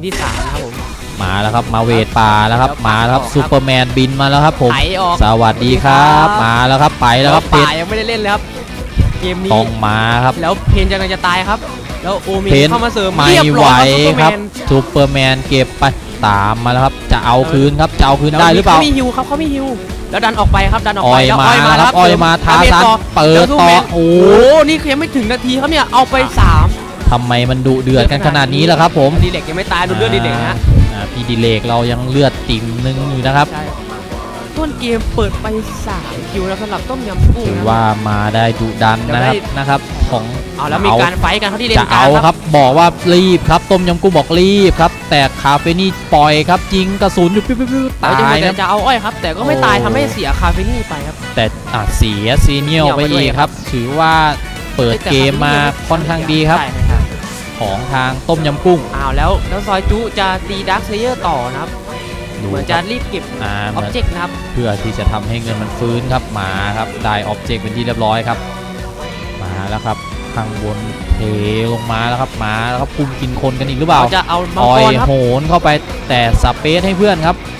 มที่สามนะครับผมมาแล้วครับมาเวทป่าแล้วครับแล้วมาแล้วครับป่าออกครับซูเปอร์แมนบินมาแล้วครับผมไถออกสวัสดีครับสวัสดีครับ มาแล้วครับไปแล้วครับเพป่าชรยังไม่ได้เล่นเลยครับเกมนี้ต้องมาครับ แล้วเพนจะกำลังจะตายครับ แล้วโอเมนเพนเข้ามาเสริมไม่เรียบไหวร้อยคครัรับบซูเปอร์แมนเก็บไปตามมาแล้วครับจะเอาคืนครับจะเอาคืนได้หรือเปล่าเขามีฮิวครับเขามีฮิวแล้วดันออกไปครับดันออกอ้ไปอยแล้วมาอ้อยมาคแล้รัวบอ้อยมาท้าดมจซันต่อเปิดแล้วสู้ต่อแมนโอ้โอ้โหโหนี่ยังไม่ถึงนาทีครับเนี่ยเอาไปสาม ทำไมมันดุเดือดกันขนาดนี้ล่ะครับ ผมดีเล็กยังไม่ตายดูเลือดดีเล็กนะฮะอ่าพี่ดิเลกเรายังเลือดติ่มนึงอยู่นะครับใช่ต้นเกมเปิดไป3คิวแล้วสำหรับต้มยำกุ้งถือนะ ว่ามาได้ดุดันนะครับนะครับ ของเอาแล้วมีการไฟท์กันเขาที่เลนจะกลาเอางครับ บอกว่ารีบครับต้มยำกุ้งบอกรีบครับ แต่คาเฟนี่ปล่อยครับยิงกระสุนอยู่ปิ๊บปิ๊บปิ๊บตาตายยจะครับจะเอาอ้อยครับ แต่ก็ไม่โอ้ตายทำให้เสียคาเฟนี่ไปครับ แต่อะเสียซีเนียลเสียไปไปด้วย อีกครับ ถือว่าเปิดเกมมาค่อนข้างดีครับ ใช่ครับ ของทางต้มยำกุ้ง อ้าวแล้วแล้วซอยจุจะตีดักเซเยอร์ต่อนะครับ ดูเหมือนคจะรับรีบเก็บอ่าอเหอบมือนเจกต์นะครับ เพื่อที่จะทำให้เงินมันฟื้นครับมาครับได้ออบเจกต์เป็นที่เรียบร้อยครับ มาแล้วครับข้างบนเทลงมาแล้วครับมาแล้วครับพุ่มกินคนกันอีกหรือเปล่าเขาจะเอามังออกยรครับ โหนเข้าไปแต่สเปซให้เพื่อนครับนะค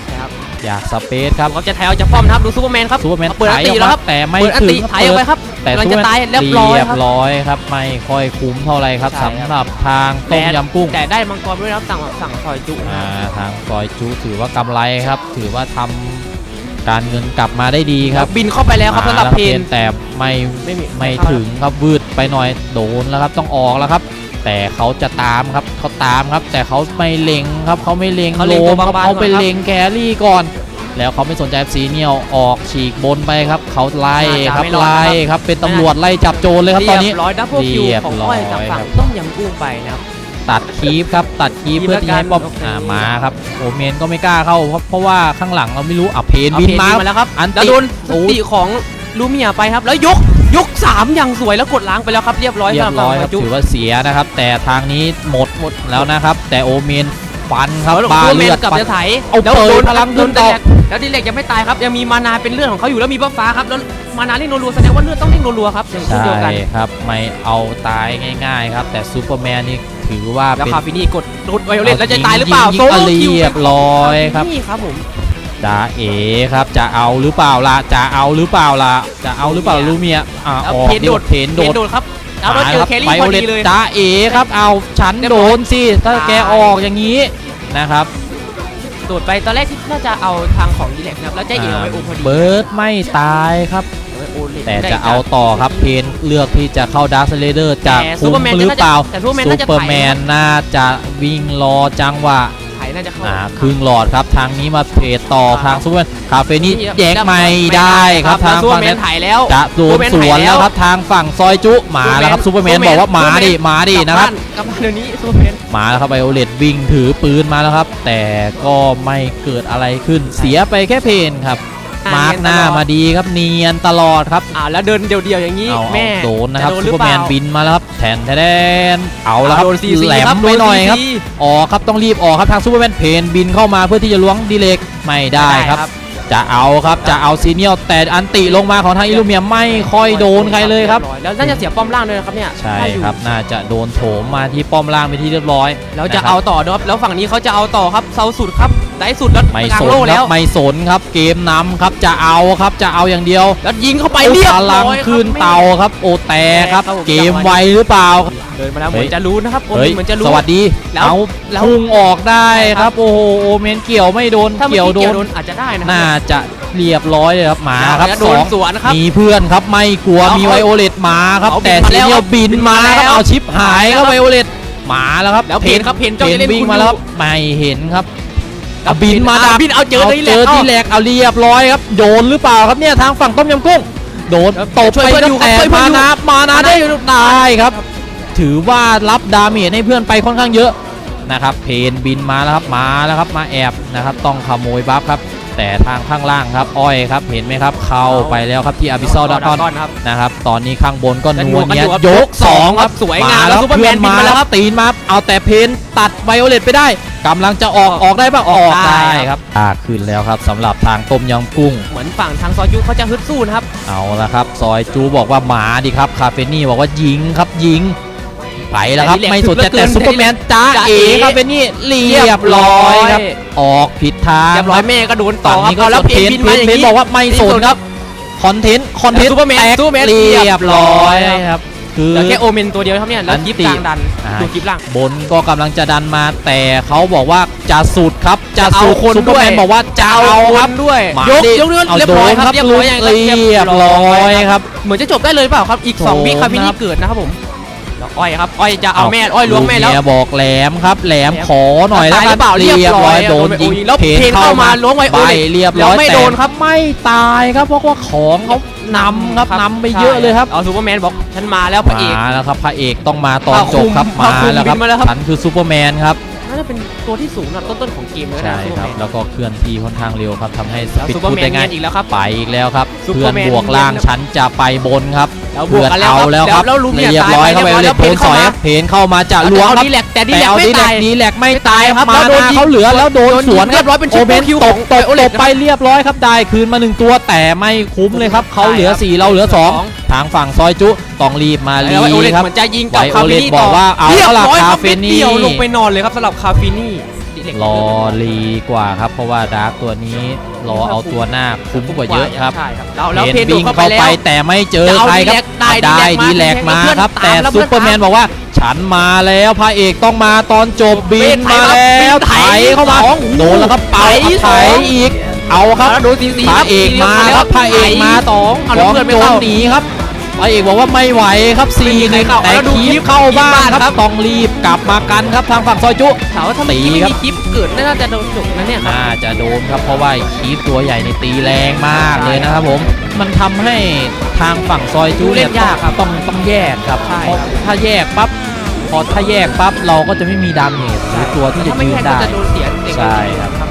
รับ อยากสเปซครับเขาจะแทงเอาจะป้อมนะครับดูซูเปอร์แมนครับซูเปอร์แมนเอาเปิดอันไถตีออกแล้วมาครับแต่ไม่เปิดอันถึตีงไถออกไปครับแต่กำลังซูเปอจะร์แมนตายเรียบร้อยครับเร้อยครับไม่ค่อยคุ้มเท่าไหร่ครับใช่ครับสำหรับทางต้มยำกุ้งแต่ได้มังกรด้วยนะครับสั่งสั่งซอยจุนะอ่าทางซอยจูถือว่ากำไรครับ ถือว่าทำการเงินกลับมาได้ดีครับ บินเข้าไปแล้วครับสำหรับมาเพนแต่ไม่ไม่มีไม่เข้าถึงครับวืดไปหน่อยโดนแล้วครับต้องออกแล้วครับ แต่เขาจะตามครับเขาตามครับ แต่เขาไม่เล็งครับเขาไม่เล็งเขาโลเล็งตัวมครับบางๆเขาไปก่อนครับ เล็งแครี่ก่อน แล้วเขาไม่สนใจซีเนียลออกฉีกบนไปครับ เขาไล่ครับไล่ครับเป็นตำรวจไล่จับโจรเลยครับตอนนี้ เรียบร้อยดับเบิลคิวเรียบของร้อ้ออยยจากฝั่งครับ ต้มยำกุ้งไปนะครับ ตัดคีฟครับตัดคีฟคีฟเพื่อที่ให้ป้อมแล้วกันโอเคอ่ามาครับโอเมนก็ไม่กล้าเข้าเพราะเพราะว่าข้างหลังเราไม่รู้อะเพนเอาบินเพมามาแล้วครับอันแล้วติโดนสโอ้ติของ ลูเมียไปครับ แล้วยกยกสามอย่างสวยแล้วกดล้างไปแล้วครับเรียบร้อยเรียสำหบร้อยคฝั่รับงจุถือว่าเสียนะครับ แต่ทางนี้หมดหมดแล้วนะครับ แต่โอเมนฟันครับแล้วบาลูเมีเลืยอดกลับฟันจะไถเอาแล้วเปิดโดนพลังโดนขึ้นต่อแตกแล้วดิเล็กยังไม่ตายครับยังมีมานาเป็นเลือดของเขาอยู่แล้วมีบัฟฟ้าครับแล้วมานาเร่งรัวๆแสดงว่าเลือดต้องเร่งรัวๆครับอย่างเช่นใช่เดียวกันครับไม่เอาตายง่ายๆครับ แต่ซูเปอร์แมนนี่ถือว่าแล้วเป็นคาฟินี่กดกดไวโอเลตแล้วจะตายหรือเปล่ายิงโซโล่ยิงคิวเรียบร้อยครับนี่ครับผม จาเอครับจะเอาหรือเปล่าล่ะจะเอาหรือเปล่าล่ะจะเอาหรือเปล่าลูเมียอะแล้วออกเพนโดดเพนเพโดนดโดดครับแล้วเราเจอแครี่ไบพโออเลดีตเลยจ้าเอครับเอาฉันเรียบโดร้อยนสิถ้าตายแกออกอย่างนี้นะครับโดดไปตอนแรกที่น่าจะเอาทางของดิเล็กนะครับแล้วใจเอ๋เอาไว้โอพอดีเบิร์ดไม่ตายครับเอาไว้โอเลตแต่ได้จะเอาต่อครับเพนเลือกที่จะเข้าดาร์ s เลเดอร์จะแต่คุ้ม Superman หรือเปล่าแต่ Superman ซูน่าจะเปอร์แมนน่าจะวิ่งรอจังหวะไถ น่าจะเข้าอ่าครึ่งหลอดครับทางนี้มาเทรดต่อครับทางซูเปอร์แมนคาเฟนี่นี่แยกไม่ได้ครับแล้วทางซูเปอฝั่ร์งแมนั้นนไถแล้วจะโดน Superman สวนถ่ายแล้แล้ววครับทางฝั่งซอยจุมาแล้วครับซูเปอร์แมน Superman บอกว่ามาดิ Superman มาดินะครับกลับบ้านเดี๋ยวนี้ซูเปอร์แมนมาแล้วครับไบโอเลตวิ่งถือปืนมาแล้วครับ แต่ก็ไม่เกิดอะไรขึ้นเสียไปแค่เพนครับ มาร์กหน้ามาดีครับเนียนตลอดครับอ่าแล้วเดินเดี่ยวๆอย่างนี้เอาแม่เอาโดนนะครับจโดซูหเปอร์แมนล่าบินมาแล้วครับแทนแทนเอาแล้วครับโดนซีซีแหลมครับไว้หน่อยครับโดซีออกครับต้องรีบออกครับทางซูเปอร์แมนเพนบินเข้ามาเพื่อที่จะล้วงดีเล็กไม่ได้ครับ จะเอาครับจะเอาซีเนียลแต่อันติลงมาของทางอิลูเมียไม่ค่อยโดนใครเลยครับแล้วน่าจะเสียป้อมล่างด้วยนะครับเนี่ยใช่ได้อยู่ครับน่าจะโดนโถมมาที่ป้อมล่างไปนที่เรียบร้อยแล้วจะนคเอารับต่อนะครับแล้วฝั่งนี้เขาจะเอาต่อครับเซาสุดครับ ได้สุดแล้วไม่กลางสนโล่คแล้รัวบไม่สนครับเกมนำครับจะเอาครับจะเอาอย่างเดียว แล้วยิงเข้าไปโอ้เรียบพลังร้อยครับขึ้นเตาครับโอแต่ครับแตกครับผมเกมไวหรือเปล่าเดินมาแล้วเหเฮ้มือยนจะรู้นะครับโอเฮ้เมยนเหมือนจะรู้สวัสดีแล้วเอาแล้วพุ่งออกได้คครัรับบโอ้โหโอเมนเกี่ยวไม่โดนถ้าเมื่อเกี่ยวกี้โดเกี่ยวนโดนอาจจะได้นะครัน่าจะเรียบร้อยเลยครับหมาครับแล้วโดสนองสวนนะครับมีเพื่อนครับไม่กลัวเอามีไวโอเลตมาครับเอาแต่บินมาซีเนียลแล้วบินมาบินมาครับแล้วเอาชิปหายครับมาแล้วไวโอเลตมาแล้วครับแล้วเพนครับเพนเพเจ้าจะนเล่นวิ่งคุณมาแล้วอยู่ไม่เห็นครับ แล้วเอาบินมาอะดักบินเอาเจอที่แหลเจกอเอาที่แหลกเอาเรียบร้อยครับโดนหรือเปล่าครับเนี่ยทางฝั่งต้มยำกุ้งโดนตบช่วยไปเพื่อนครับอยู่ครับแต่ช่วยเพื่อมานอยู่นามานามานาได้ได้ครับ ถือว่ารับดาเมจให้เพื่อนไปค่อนข้างเยอะนะครับเพนบินมาแล้วครับมาแล้วครับมาแอบนะครับต้องขโมยบัฟครับ แต่ทางข้างล่างครับอ้อยครับเห็นไหมครับ เข้าไปแล้วครับที่อาบิซอลดากอนครับนะครับตอนนี้ข้างบนก็แล้วนัวเนี้ยนัวกันอยู่ครับยกยกสสอองงคครัรับบสวยงามมาแล้แล้ววซูเปอร์แมเพื่อนนบินมามาแล้แล้ววคครัรับบตีนมาเอาแต่เพน ตัดไวโอเลตไปได้กำลังจะออกออกได้ปะออกได้ได้ครับอ่าขึ้นแล้วครับสำหรับทางต้มยำกุ้ง เหมือนฝั่งทางซอยยูเขาจะฮึดสู้นะครับ เอาละครับ ซอยจูบอกว่าหมาดิครับคาเฟนี่บอกว่ายิงครับยิงไปแล้วครับแต่นี่แหละไม่สนใจคือเหลือเกิแต่นซูเปอร์แมนจ้าจ้าเอ๋เอ๋ครับเป็นนี่เรียบร้อยครับเรียบร้อยออกผิดทางเรียบร้อยแม่ก็โดนต่ต่ออครับนี้ก็เอาแล้วเพเพนนเพมานอย่างเพนนี้บอกว่าไม่สนครับคอนเทนต์คอนเทนต์ซูเปอร์แมนแตกซูเปอร์แมนเรียบร้อยเรียบร้อยครับ คือเหลือแค่โอเมนตัวเดียวครับเนี่ยแล้วอันยิบติกลางดันอ่าดูคลิปล่างบนก็กำลังจะดันมา แต่เขาบอกว่าจะสุดครับจะจะเอาสุดคนซูเปอร์แมนด้วยบอกว่าจะเอาครับนด้วยมายกดิยกเนื้อเอาเรียบโดร้อยนครับครับเรียบร้อยยังเรียบร้อยครับเหมือนจะจบได้เลยเปล่าครับอีกสองโถวิคามินะคนี่รับเกิดนะครับผมแล้วอ้อยครับอ้อยจะเอาแม่อ้อยล้วงแม่แล้วกเยบอกแหลมครับแหลมแหลมขอหน่อยแล้วตายหรือเปล่าเรียบร้อยเรียบร้อยโดนยิงโอ้ยแล้วเพนเข้ามาล้วงไว้โอ้ไปยเรียบร้อยแล้วไม่โดนแต่ครับไม่ตายครับเพราะว่าของเขา นำครับนำไปเยอะเลยครับเอาซูเปอร์แมนบอกฉันมาแล้วพระเอกมาแล้วครับพระเอกต้องมาตอนพระจคุบมครับพระมาคุมแล้วครับบินมาแล้วครับฉันคือซูเปอร์แมนครับน่าจะเป็นตัวที่สูงอันดับต้นๆของเกมเลยนะใช่ซูเปอครับแมนแล้วก็เคลื่อนที่ค่อนข้างเร็วครับทำให้สแล้วปีดซูเปอพูร์ดแมนได้ง่ายเนียนอีกแล้วครับไปอีกแล้วครับซูเปเพื่ออร์นแมนบวกล่างเนียนฉันจะไปบนครับ แล้วบเพื่วอกนกันแล้วเอาครับแล้วครับแล้วลุมเนี่ยเรียบร้อยตาเข้าไปไปเรีเลยยบร้อยเพนสอยครับเพนเข้ามาจะล้วงเอาครับดีแลกแต่ดีแต่แลกเอาไม่ดีแลตากยดีแลกไม่ตายครับแล้มาวโดนนายิงเขาเหลือแล้วโดนโดนยิงสวนเรียบร้อยเป็นโอเมน triple kill ตขกองตกโอเลตดกไปเรียบร้อยครับได้คืนมาหนึ่งตัวแต่ไม่คุ้มเลยครับเขาเหลือสี่เราเหลือสองทางฝั่งซอยจุต้องรีบมาแล้ลีวไอ้โอเลดครับเหมือนจะยิงกับไวโอคาเลฟิตนี่บต่ออกว่าเอาเรียบละร้อยคาครับเฟเม็ดนี่เดียวลงไปนอนเลยครับสำหรับคาฟินี่ ดีเล็กรอรีกว่าครับ เพราะว่าดาร์กตัวนี้รอเอาตัวหน้าคุ้มกว่าเยอะครับใช่ครับแล้วแล้วเพเพนนโดวิ่ดงเข้าไปเข้าแล้ไปวแต่ไม่เจอจะเอาใครครับได้ได้ดีดีแลแลกกมามาครับเพื่แต่อนตามแล้วซูเปอร์แมนเพื่อนตามบอกว่าฉันมาแล้วพระเอกต้องมาตอนจบบินไถมาครับแล้วบินไถไถเข้ามาสองโดนแล้วครับเป่าไถไถสองอีกเอาครับแล้วโดนสีสีพระเอกมาครับพระเอกมาสองเอาแล้วเพื่อนไม่โดเข้านหนีครับ พระเอกบอกว่าไม่ไหวครับไม่สี่มีหใครนึ่งเข้าแต่แล้วดูคีคลิบปเข้าบ้านบ้านครับครับต้องรีบกลับมากันครับทางฝั่งซอยจุถามว่าถ้าตีมีครับมีคลิปเกิดน่าจะโดนจบนะเนี่ยครับน่าจะโดนครับเพราะว่าคีบตัวใหญ่ในตีแรงมากเลยนะครับผมมันทำให้ทางฝั่งซอยจูเล่เนี่ยนยากครับต้องต้องแยกครับใช่เพราะครับถ้าแยกปั๊บพอถ้าแยกปั๊บเราก็จะไม่มีดาเมจหรือตัวที่จะถ้าไม่ยืนแข่งก็ได้จะโดนเสียเด็กใช่ครับครับผ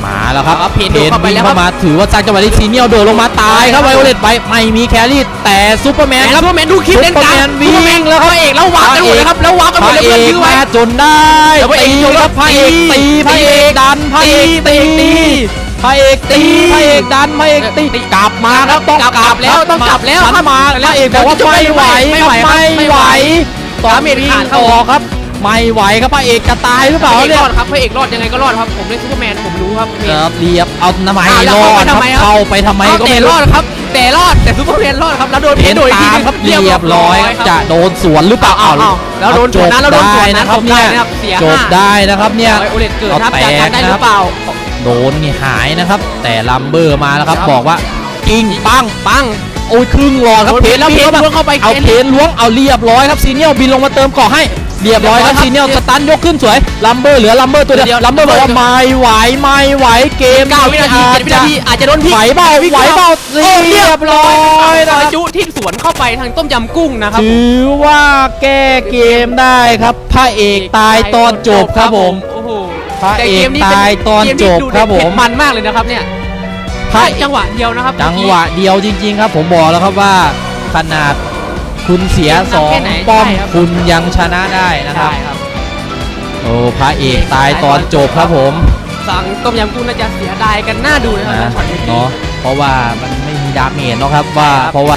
มมาแล้วครับเอาเพนโดดเข้าไปวิ่งแล้วเข้ามาถือว่าจากจังหวะที่ซีเนียลโดดลงมาตายครับไวโอเลตไปไม่มีแครี่แต่ซูเปอร์แมแมนนคครัรับบแมนดูคลิปเล่นกลางซูเปอร์แมนวิ่งแล้วครับพระเอกแล้ววางกันหมดเลยครับแล้ววางกันพหมดระเลยเอเพื่อนยื้อไว้กมาจนได้แล้วพระเอกตีโดนครับพระเอกตีตีพระเอกดันพระเอกตีตีพระเอกตีพระเอกดันพระเอกตีกลับมาครับต้องกลับกลับแล้วครับต้องกลับแล้วฉันครับมาพระเอกบอกว่าไม่ไหวไม่ไหวครับครับไม่ไหวไม่ไหวต่อดาเมจวิ่งขาดเข้าต่อครับ ไม่ไหวครับพระเอกจะตายหรือเปพล่าระเอกเนี่รยอดครับพระเอกรอดยังไงก็รอดครับผมเล่นซูเปอร์แมนผมรู้ครับครับเรียบเอาทำไมอ้าวแล้วรอดเข้าไปครับทำไมครับเข้าไปทำไมเอาก็แต่ไม่รรู้อดครับ แต่รอดแต่ซูเปอร์แมนรอดครับแล้วโดนเพนโดนอีกทีตามนึงครับเรียบร้อยครับจะโดนสวนหรือเปล่าอ้าวอ้าวแล้วโดนสวนนะแล้วโดนสวนนะนะครับจบได้เนี่ยนะครับเสียจบห้าได้นะครับเนี่ยโอเลตเกิดครับเอาจากการแตกได้หนะครืรับอเปล่าโดนนี่หายนะครับ แต่ลัมเบอร์มาแล้วครับครับบอกว่ากิ้งปังปังโอ้ยครึ่งหลอดครับโดนเพเพนนแล้วบินเพนล้วงเข้าไปเอาเพนเพนล้วงเอาเรียบร้อยครับซีเนียลบินลงมาเติมเกาะให้ เรียบร้อยครับเรีซียบร้เนีอยยลสตันยกขึ้นสวยลัมเบอร์เหลือลัมเบอร์ตัวเดีเดียยววลัมเบอร์บอกว่าไม่ไหวไม่ไหวเกมเก้าวินาทีเจ็ดวินาทีอาจจะโดนพลิกไหวเปล่าไหวเปล่าโอ้เรียบร้อยซนะอยครับจุที่สวนเข้าไปทางต้มยำกุ้งนะครับถือว่าแก้เกมได้ครับพระเอกตายตอนจบครับผมโอ้โหพระแต่เอเกกมนี้เป็นตายตอนเกมจที่บดูครับผเด็มดมันมากเลยนะครับเนี่ยพระแค่จังหวะเดียวนะครับจังหวะเดียวจริง ๆ ครับ ผมบอกแล้วครับว่าขนาด คุณเสียสองป้อมคุณยังชนะได้นะครับใช่ครับโอ้พระเอกตายตอนจบครับผมสั่งต้มยำกุ้งน่าจะเสียดายกันหน้าดูนะครับนะช็อตเมื่อกี้เนาะเพราะว่ามันไม่มีดาเมจเนาะครับว่าเพราะว่า